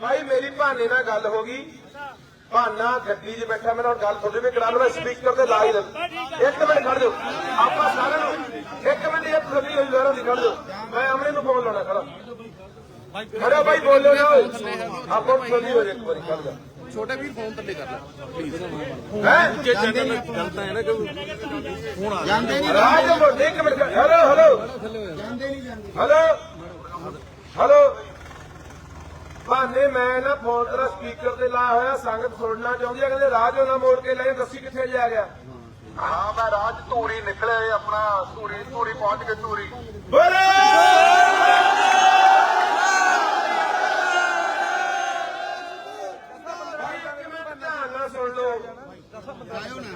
ਭਾਈ ਮੇਰੀ ਭਾਨੇ ਨਾਲ ਗੱਲ ਹੋ ਗਈ। ਭਾਨਾ ਗੱਡੀ 'ਚ ਬੈਠਾ ਮੈਂ ਨਾਲ ਗੱਲ ਤੁਹਾਡੇ ਵੀ ਕਰਾ ਲਵਾਂ ਸਪੀਕਰ ਤੇ ਲਾ ਹੀ ਦੇ ਇੱਕ ਮਿੰਟ ਖੜ ਜਾਓ। ਆਪਾਂ ਸਾਰਿਆਂ ਨੂੰ ਇੱਕ ਮਿੰਟ ਇਹ ਖੜੀ ਹੋਈ ਜ਼ਰਾ ਦੀ ਖੜ ਜਾਓ। ਮੈਂ ਅਮਰੇ ਨੂੰ ਫੋਨ ਲਾਉਣਾ ਖੜਾ ਖੜੋ ਭਾਈ ਬੋਲੋ ਨਾ। ਆਪਾਂ ਖੜੀ ਹੋ ਜਾ ਇੱਕ ਵਾਰੀ ਖੜ ਜਾ ਛੋਟੇ ਵੀਰ ਫੋਨ ਥੱਲੇ ਕਰ ਲੈ। ਪਲੀਜ਼ ਹੈ? ਜੇ ਚੈਨਲ ਗਲਤ ਹੈ ਨਾ ਕਿ ਫੋਨ ਆ ਗਿਆ ਰਾਜ ਬੋਲ ਇੱਕ ਮਿੰਟ ਹੈਲੋ ਹੈਲੋ ਭਾਨੇ ਮੈਂ ਨਾ ਫੋਨ ਤੇਰਾ ਸਪੀਕਰ ਤੇ ਲਾਇਆ ਹੋਇਆ ਸੰਗਤ ਸੁਣਨਾ ਚਾਹੁੰਦੀ ਆ ਕਹਿੰਦੇ ਰਾਜ ਉਹਨਾਂ ਮੋੜ ਕੇ ਲੈ ਦੱਸੀ ਕਿੱਥੇ ਜਾ ਗਿਆ। ਹਾਂ ਮੈਂ ਰਾਜ ਧੂਰੀ ਨਿਕਲੇ ਆਪਣਾ ਧੂਰੀ ਧੂਰੀ ਪਹੁੰਚ ਕੇ ਧੂਰੀ। ਬੋਲੇ!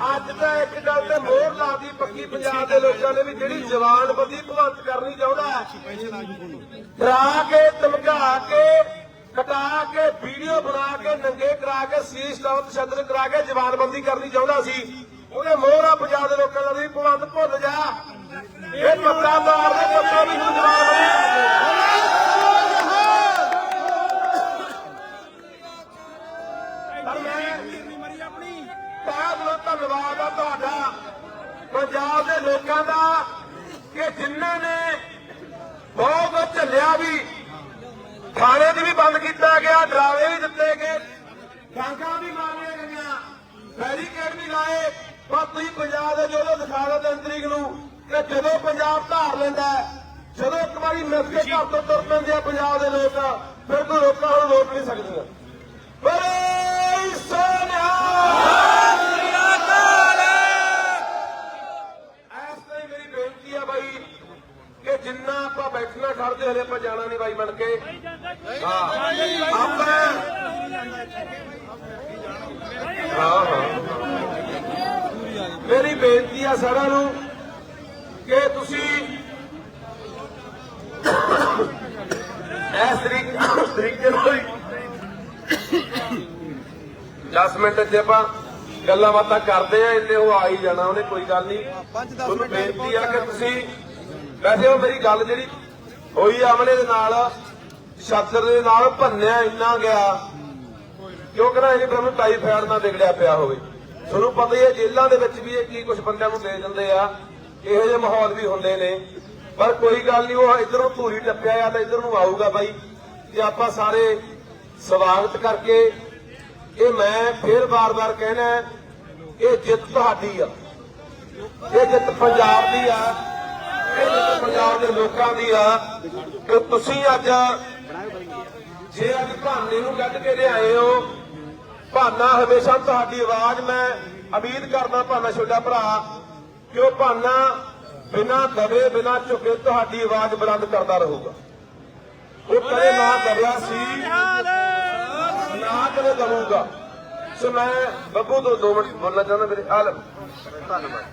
ਅੱਜ ਤਾਂ ਇੱਕ ਗੱਲ ਤੇ ਮੋਹਰ ਲਾਦੀ ਪੱਕੀ ਪੰਜਾਬ ਦੇ ਲੋਕਾਂ ਨੇ ਵੀ ਜਿਹੜੀ ਜਵਾਨਬੰਦੀ ਭਗਵੰਤ ਕਰਨੀ ਚਾਹੁੰਦਾ ਹੈ। ਡਰਾ ਕੇ ਧਮਕਾ ਕੇ ਕਟਾ ਕੇ, ਵੀਡੀਓ ਬਣਾ ਕੇ, ਨੰਗੇ ਕਰਾ ਕੇ, ਸੀਸ ਲਾਉ ਤਸ਼ੱਦਦ ਕਰਾ ਕੇ ਜਵਾਨਬੰਦੀ ਕਰਨੀ ਚਾਹੁੰਦਾ ਸੀ। ਉਹਨੇ ਮੋਹਰਾ ਪੰਜਾਬ ਦੇ ਲੋਕਾਂ ਦਾ ਵੀ ਭੁੱਲ ਜਾ। ਇਹ ਪੱਤਾ ਦੇ ਪੱਤਾ ਨੂੰ ਜਵਾਨਬੰਦੀ। ਧੰਨਵਾਦ ਆ ਤੁਹਾਡਾ। ਪੰਜਾਬ ਦੇ ਲੋਕਾਂ ਦਾ ਕਿ ਜਿਨ੍ਹਾਂ ਨੇ ਬਹੁਤ ਝੱਲਿਆ ਵੀ, ਥਾਣੇ ਗਿਆ, ਡਰਾਵੇ ਵੀ ਦਿੱਤੇ ਗਏ। ਡਾਂਗਾ ਵੀ ਮਾਰੀਆਂ ਗਈਆਂ। ਬੈਰੀਕੇਡ ਵੀ ਲਾਏ। ਪਰ ਤੁਸੀਂ ਪੰਜਾਬ ਦੇ ਜਦੋਂ ਦਿਖਾ ਦਿੰਦੇ ਤਿੰਨ ਨੂੰ ਕਿ ਜਦੋਂ ਪੰਜਾਬ ਧਾਰ ਲੈਂਦਾ ਜਦੋਂ ਇੱਕ ਵਾਰੀ ਮਿਲ ਘਰ ਤੋਂ ਤੁਰ ਪੈਂਦੇ ਆ ਪੰਜਾਬ ਦੇ ਲੋਕ, ਫਿਰ ਕੋਈ ਰੋਕਾਂ ਨੂੰ ਰੋਕ ਨਹੀਂ ਸਕਦੀਆਂ ਬੜੇ ਸੋਨਿਆ! ਮੇਰੀ ਬੇਨਤੀ ਆ ਬਾਈ ਕਿ ਜਿੰਨਾ ਆਪਾਂ ਬੈਠਣਾ ਖੜਦੇ ਹਲੇ ਆਪਾਂ ਜਾਣਾ ਨਹੀਂ ਬਾਈ ਬਣ ਕੇ। ਹਾਂ। ਆਪਾਂ ਹਾਂ ਹਾਂ ਮੇਰੀ ਬੇਨਤੀ ਆ ਸਾਰਿਆਂ ਨੂੰ ਕਿ ਤੁਸੀਂ ਇਸ ਤਰੀਕੇ ਤਰੀਕੇ ਨਾਲ ਹੀ 10 ਮਿੰਟ ਚ ਆਪਾਂ ਗੱਲਾਂ ਬਾਤਾਂ ਕਰਦੇ ਆ ਇੰਨੇ ਉਹ ਆ ਹੀ ਜਾਣਾ ਉਹਨੇ ਕੋਈ ਗੱਲ ਨਹੀਂ। ਤੁਹਾਨੂੰ ਬੇਨਤੀ ਆ ਕਿ ਤੁਸੀਂ ਵੈਸੇ ਉਹ ਮੇਰੀ ਗੱਲ ਜਿਹੜੀ ਹੋਈ ਆਮਲੇ ਦੇ ਨਾਲ ਸ਼ਾਸਰ ਦੇ ਨਾਲ ਭੰਨਿਆ ਇੰਨਾ ਗਿਆ ਕਿਉਂਕਿ ਨਾ ਇਹ ਬ੍ਰਹਮ ਟਾਈਫਾਇਡ ਨਾਲ ਵਿਗੜਿਆ ਪਿਆ ਹੋਵੇ। ਤੁਹਾਨੂੰ ਪਤਾ ਹੀ ਹੈ, ਜੇਲ੍ਹਾਂ ਦੇ ਵਿੱਚ ਵੀ ਇਹ ਕੀ ਕੁਝ ਬੰਦਿਆਂ ਨੂੰ ਦੇ ਦਿੰਦੇ ਆ, ਇਹੋ ਜਿਹੇ ਮਾਹੌਲ ਵੀ ਹੁੰਦੇ ਨੇ। ਪਰ ਕੋਈ ਗੱਲ ਨਹੀਂ, ਉਹ ਇਧਰੋਂ ਧੂਰੀ ਟੱਪਿਆ ਆ ਤਾਂ ਇਧਰ ਨੂੰ ਆਊਗਾ ਬਾਈ, ਤੇ ਆਪਾਂ ਸਾਰੇ ਸਵਾਗਤ ਕਰਕੇ ਇਹ ਮੈਂ ਫੇਰ ਬਾਰ-ਬਾਰ ਕਹਿਣਾ ਇਹ ਜਿੱਤ ਤੁਹਾਡੀ ਆ। ਇਹ ਜਿੱਤ ਪੰਜਾਬ ਦੀ ਆ, ਇਹ ਜਿੱਤ ਪੰਜਾਬ ਦੇ ਲੋਕਾਂ ਦੀ ਆ। ਕਿ ਤੁਸੀਂ ਅੱਜ ਜੇ ਅੱਜ ਭਾਨੇ ਨੂੰ ਕੱਢ ਕੇ ਲਿਆਏ ਹੋ ਭਾਨਾ ਹਮੇਸ਼ਾ ਤੁਹਾਡੀ ਆਵਾਜ਼ ਮੈਂ ਉਮੀਦ ਕਰਦਾ ਭਾਨਾ ਛੋਟਾ ਭਰਾ ਕਿ ਉਹ ਭਾਨਾ ਬਿਨਾਂ ਦਬੇ ਬਿਨਾਂ ਝੁਕੇ ਤੁਹਾਡੀ ਆਵਾਜ਼ ਬੁਲੰਦ ਕਰਦਾ ਰਹੂਗਾ। ਉਹ ਕਦੇ ਨਾ ਦਬਿਆ ਸੀ ਨਾ ਕਦੇ ਦਬੂਗਾ। ਸੋ ਮੈਂ ਬੱਬੂ ਤੋਂ ਦੋ ਮਿੰਟ ਬੋਲਣਾ ਚਾਹੁੰਦਾ ਮੇਰੇ ਹਾਲ ਧੰਨਵਾਦ।